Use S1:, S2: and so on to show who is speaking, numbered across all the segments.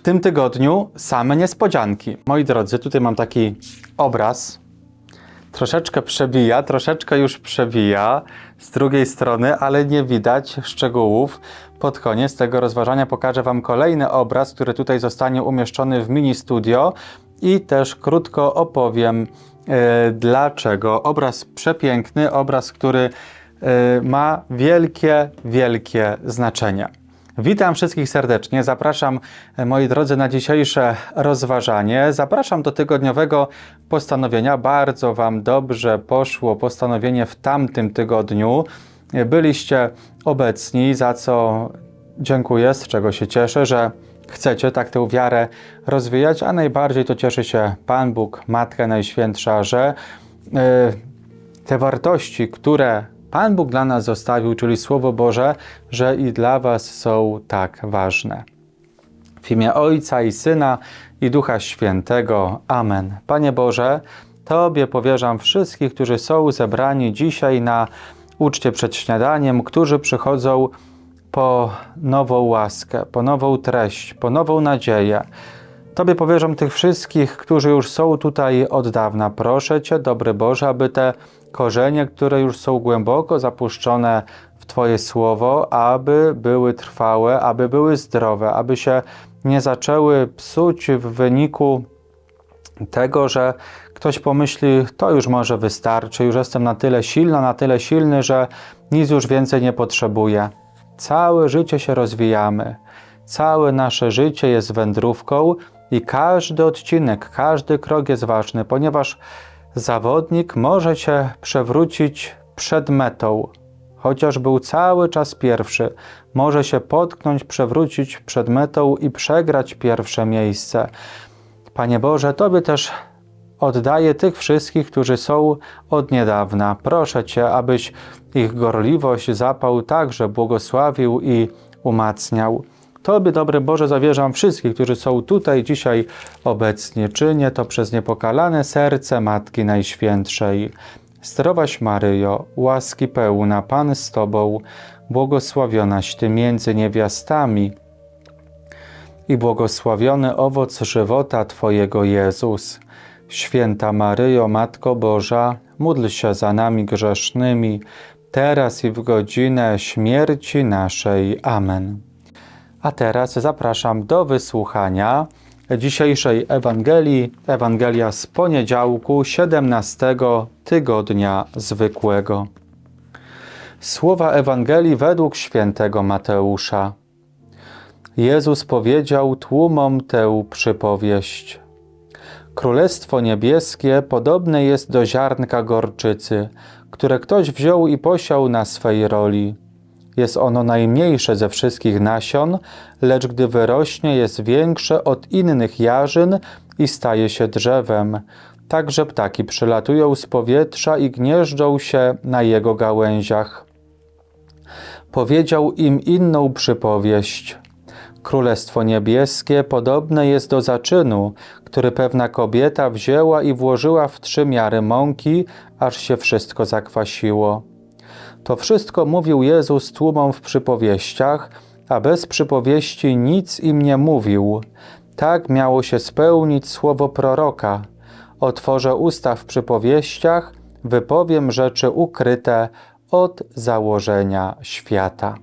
S1: W tym tygodniu same niespodzianki. Moi drodzy, tutaj mam taki obraz. Troszeczkę przebija, troszeczkę już przebija z drugiej strony, ale nie widać szczegółów. Pod koniec tego rozważania pokażę Wam kolejny obraz, który tutaj zostanie umieszczony w mini studio i też krótko opowiem e, dlaczego. Obraz przepiękny, obraz, który e, ma wielkie, wielkie znaczenie. Witam wszystkich serdecznie. Zapraszam, e, moi drodzy, na dzisiejsze rozważanie. Zapraszam do tygodniowego postanowienia. Bardzo Wam dobrze poszło postanowienie w tamtym tygodniu. E, Byliście obecni, za co dziękuję, z czego się cieszę, że chcecie tak tę wiarę rozwijać, a najbardziej to cieszy się Pan Bóg, Matka Najświętsza, że e, te wartości, które Pan Bóg dla nas zostawił, czyli Słowo Boże, że i dla Was są tak ważne. W imię Ojca i Syna i Ducha Świętego. Amen. Panie Boże, Tobie powierzam wszystkich, którzy są zebrani dzisiaj na uczcie przed śniadaniem, którzy przychodzą po nową łaskę, po nową treść, po nową nadzieję. Tobie powierzam tych wszystkich, którzy już są tutaj od dawna. Proszę Cię, dobry Boże, aby te korzenie, które już są głęboko zapuszczone w Twoje słowo, aby były trwałe, aby były zdrowe, aby się nie zaczęły psuć w wyniku tego, że ktoś pomyśli, to już może wystarczy, już jestem na tyle silna, na tyle silny, że nic już więcej nie potrzebuję. Całe życie się rozwijamy. Całe nasze życie jest wędrówką i każdy odcinek, każdy krok jest ważny, ponieważ zawodnik może się przewrócić przed metą, chociaż był cały czas pierwszy. Może się potknąć, przewrócić przed metą i przegrać pierwsze miejsce. Panie Boże, Tobie też oddaję tych wszystkich, którzy są od niedawna. Proszę Cię, abyś ich gorliwość, zapał także błogosławił i umacniał. Tobie, dobry Boże, zawierzam wszystkich, którzy są tutaj dzisiaj obecni. Czynię to przez niepokalane serce Matki Najświętszej. Zdrowaś Maryjo, łaski pełna, Pan z Tobą, błogosławionaś Ty między niewiastami i błogosławiony owoc żywota Twojego Jezus. Święta Maryjo, Matko Boża, módl się za nami grzesznymi, teraz i w godzinę śmierci naszej. Amen. A teraz zapraszam do wysłuchania dzisiejszej Ewangelii, Ewangelia z poniedziałku 17 tygodnia zwykłego. Słowa Ewangelii według świętego Mateusza. Jezus powiedział tłumom tę przypowieść. Królestwo niebieskie podobne jest do ziarnka gorczycy, które ktoś wziął i posiał na swej roli. Jest ono najmniejsze ze wszystkich nasion, lecz gdy wyrośnie, jest większe od innych jarzyn i staje się drzewem. Także ptaki przylatują z powietrza i gnieżdżą się na jego gałęziach. Powiedział im inną przypowieść. Królestwo niebieskie podobne jest do zaczynu, który pewna kobieta wzięła i włożyła w trzy miary mąki, aż się wszystko zakwasiło. To wszystko mówił Jezus tłumom w przypowieściach, a bez przypowieści nic im nie mówił. Tak miało się spełnić słowo proroka. Otworzę usta w przypowieściach, wypowiem rzeczy ukryte od założenia świata.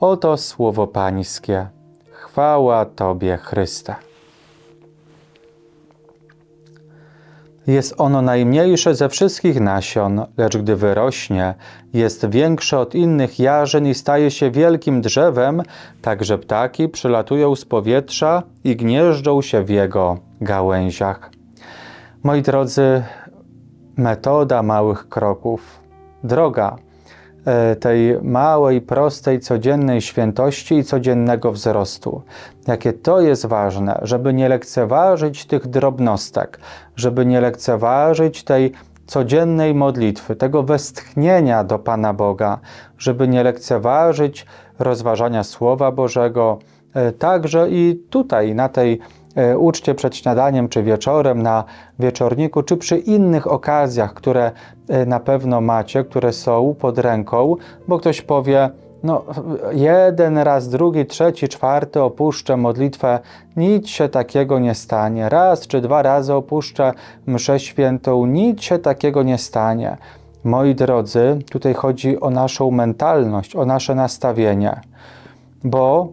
S1: Oto słowo Pańskie. Chwała Tobie, Chryste. Jest ono najmniejsze ze wszystkich nasion, lecz gdy wyrośnie, jest większe od innych jarzyn i staje się wielkim drzewem, tak że ptaki przylatują z powietrza i gnieżdżą się w jego gałęziach. Moi drodzy, metoda małych kroków, droga tej małej, prostej, codziennej świętości i codziennego wzrostu. Jakie to jest ważne, żeby nie lekceważyć tych drobnostek, żeby nie lekceważyć tej codziennej modlitwy, tego westchnienia do Pana Boga, żeby nie lekceważyć rozważania Słowa Bożego, e, także i tutaj, na tej e, uczcie przed śniadaniem, czy wieczorem, na wieczorniku, czy przy innych okazjach, które e, na pewno macie, które są pod ręką, bo ktoś powie, no, jeden raz, drugi, trzeci, czwarty opuszczę modlitwę, nic się takiego nie stanie. Raz czy dwa razy opuszczę mszę świętą, nic się takiego nie stanie. Moi drodzy, tutaj chodzi o naszą mentalność, o nasze nastawienie, bo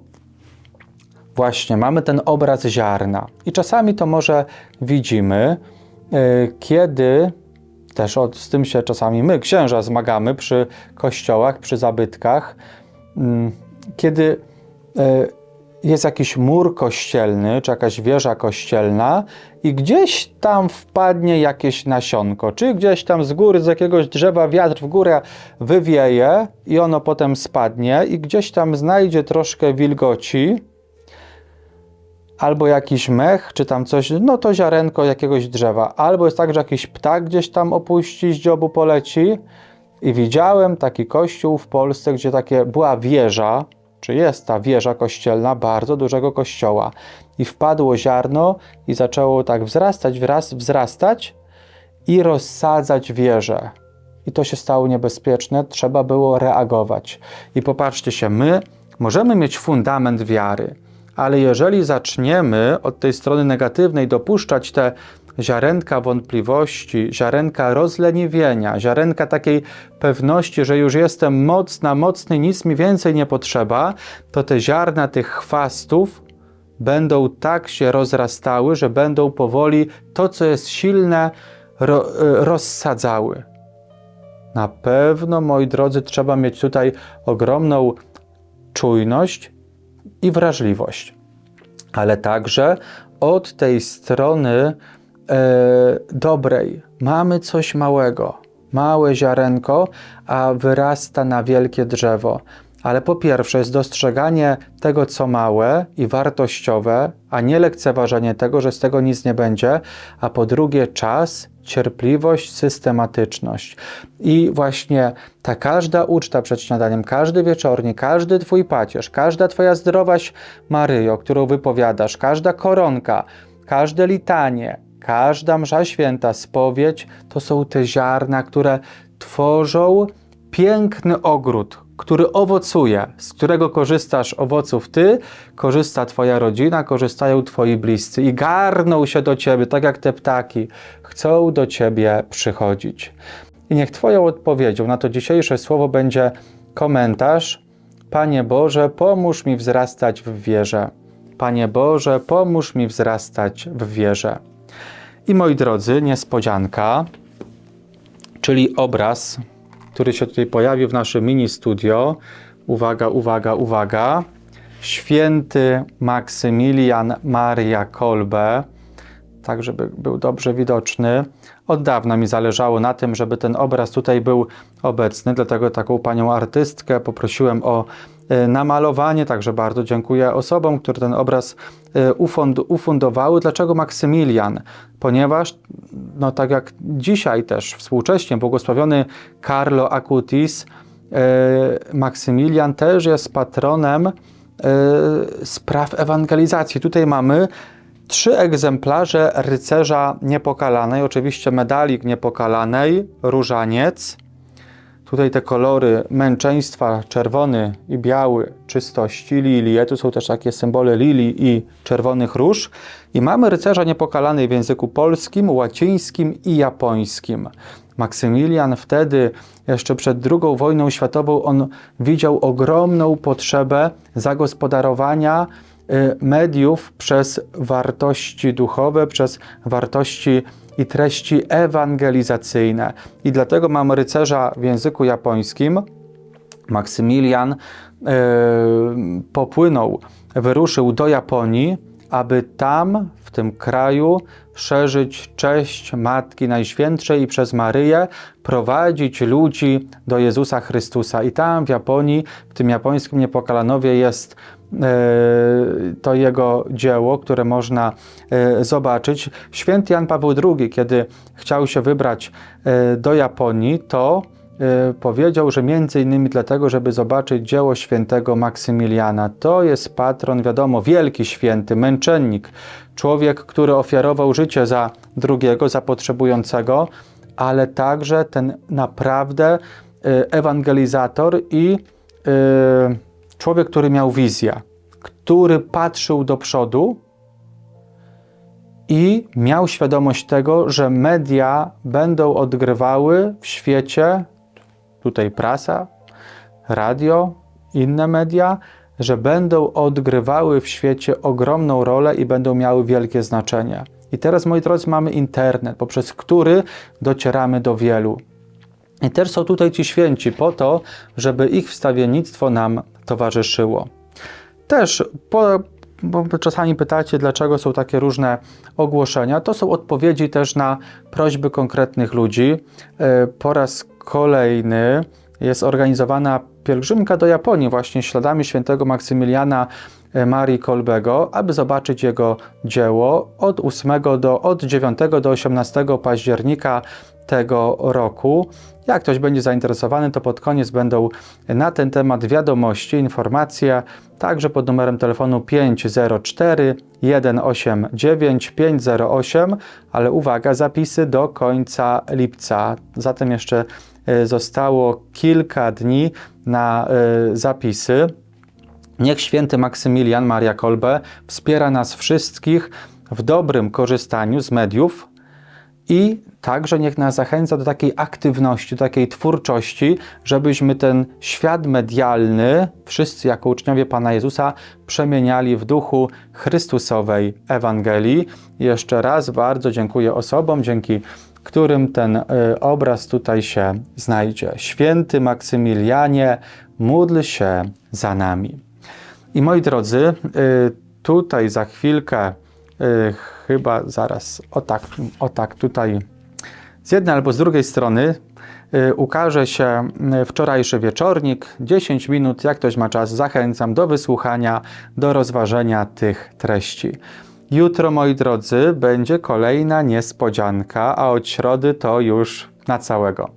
S1: właśnie mamy ten obraz ziarna. I czasami to może widzimy, yy, kiedy też od, z tym się czasami my, księża, zmagamy przy kościołach, przy zabytkach, mm, kiedy e, jest jakiś mur kościelny, czy jakaś wieża kościelna i gdzieś tam wpadnie jakieś nasionko, czy gdzieś tam z góry, z jakiegoś drzewa wiatr w górę wywieje i ono potem spadnie i gdzieś tam znajdzie troszkę wilgoci, albo jakiś mech, czy tam coś, no to ziarenko jakiegoś drzewa. Albo jest tak, że jakiś ptak gdzieś tam opuści, z dziobu poleci. I widziałem taki kościół w Polsce, gdzie takie była wieża, czy jest ta wieża kościelna bardzo dużego kościoła. I wpadło ziarno i zaczęło tak wzrastać, wraz, wzrastać i rozsadzać wieżę. I to się stało niebezpieczne, trzeba było reagować. I popatrzcie się, my możemy mieć fundament wiary, ale jeżeli zaczniemy od tej strony negatywnej dopuszczać te ziarenka wątpliwości, ziarenka rozleniwienia, ziarenka takiej pewności, że już jestem mocna, mocny, nic mi więcej nie potrzeba, to te ziarna tych chwastów będą tak się rozrastały, że będą powoli to, co jest silne, ro, rozsadzały. Na pewno, moi drodzy, trzeba mieć tutaj ogromną czujność i wrażliwość, ale także od tej strony e, dobrej mamy coś małego, małe ziarenko, a wyrasta na wielkie drzewo. Ale po pierwsze jest dostrzeganie tego, co małe i wartościowe, a nie lekceważenie tego, że z tego nic nie będzie, a po drugie czas, cierpliwość, systematyczność. I właśnie ta każda uczta przed śniadaniem, każdy wieczornik, każdy Twój pacierz, każda Twoja zdrowaś Maryjo, którą wypowiadasz, każda koronka, każde litanie, każda msza święta, spowiedź, to są te ziarna, które tworzą piękny ogród, który owocuje, z którego korzystasz owoców ty, korzysta twoja rodzina, korzystają twoi bliscy i garną się do ciebie, tak jak te ptaki, chcą do ciebie przychodzić. I niech twoją odpowiedzią na to dzisiejsze słowo będzie komentarz Panie Boże, pomóż mi wzrastać w wierze. Panie Boże, pomóż mi wzrastać w wierze. I moi drodzy, niespodzianka, czyli obraz który się tutaj pojawił w naszym mini studio. Uwaga, uwaga, uwaga. Święty Maksymilian Maria Kolbe, tak żeby był dobrze widoczny. Od dawna mi zależało na tym, żeby ten obraz tutaj był obecny, dlatego taką panią artystkę poprosiłem o e, namalowanie, także bardzo dziękuję osobom, które ten obraz ufund ufundowały. Dlaczego Maksymilian? Ponieważ, no tak jak dzisiaj też współcześnie błogosławiony Carlo Acutis, e, Maksymilian też jest patronem spraw ewangelizacji. Tutaj mamy trzy egzemplarze rycerza niepokalanej, oczywiście medalik niepokalanej, różaniec. Tutaj te kolory męczeństwa, czerwony i biały, czystości, lilie. Tu są też takie symbole lilii i czerwonych róż. I mamy rycerza niepokalanej w języku polskim, łacińskim i japońskim. Maksymilian wtedy, jeszcze przed II wojną światową, on widział ogromną potrzebę zagospodarowania Y, mediów przez wartości duchowe, przez wartości i treści ewangelizacyjne. I dlatego mam rycerza w języku japońskim. Maksymilian yy, popłynął, wyruszył do Japonii, aby tam, w tym kraju, szerzyć cześć Matki Najświętszej i przez Maryję prowadzić ludzi do Jezusa Chrystusa. I tam w Japonii, w tym japońskim Niepokalanowie jest to jego dzieło, które można e, zobaczyć. Święty Jan Paweł II, kiedy chciał się wybrać e, do Japonii, to powiedział, że między innymi dlatego, żeby zobaczyć dzieło świętego Maksymiliana. To jest patron, wiadomo, wielki święty, męczennik, człowiek, który ofiarował życie za drugiego, za potrzebującego, ale także ten naprawdę ewangelizator i człowiek, który miał wizję, który patrzył do przodu i miał świadomość tego, że media będą odgrywały w świecie, tutaj prasa, radio, inne media, że będą odgrywały w świecie ogromną rolę i będą miały wielkie znaczenie. I teraz, moi drodzy, mamy internet, poprzez który docieramy do wielu. I też są tutaj ci święci po to, żeby ich wstawiennictwo nam towarzyszyło. Też po, czasami pytacie, dlaczego są takie różne ogłoszenia. To są odpowiedzi też na prośby konkretnych ludzi. E, Po raz kolejny jest organizowana pielgrzymka do Japonii właśnie śladami świętego Maksymiliana e, Marii Kolbego, aby zobaczyć jego dzieło od 8 do, od 9 do 18 października tego roku. Jak ktoś będzie zainteresowany, to pod koniec będą na ten temat wiadomości, informacje, także pod numerem telefonu 504 189 508, ale uwaga, zapisy do końca lipca. Zatem jeszcze e, zostało kilka dni na e, zapisy. Niech święty Maksymilian Maria Kolbe wspiera nas wszystkich w dobrym korzystaniu z mediów i także niech nas zachęca do takiej aktywności, do takiej twórczości, żebyśmy ten świat medialny, wszyscy jako uczniowie Pana Jezusa, przemieniali w duchu Chrystusowej Ewangelii. Jeszcze raz bardzo dziękuję osobom, dzięki którym ten y, obraz tutaj się znajdzie. Święty Maksymilianie, módl się za nami. I moi drodzy, y, tutaj za chwilkę, y, chyba zaraz, o tak, o tak, tutaj z jednej albo z drugiej strony y, ukaże się y, wczorajszy wieczornik. 10 minut, jak ktoś ma czas, zachęcam do wysłuchania, do rozważenia tych treści. Jutro, moi drodzy, będzie kolejna niespodzianka, a od środy to już na całego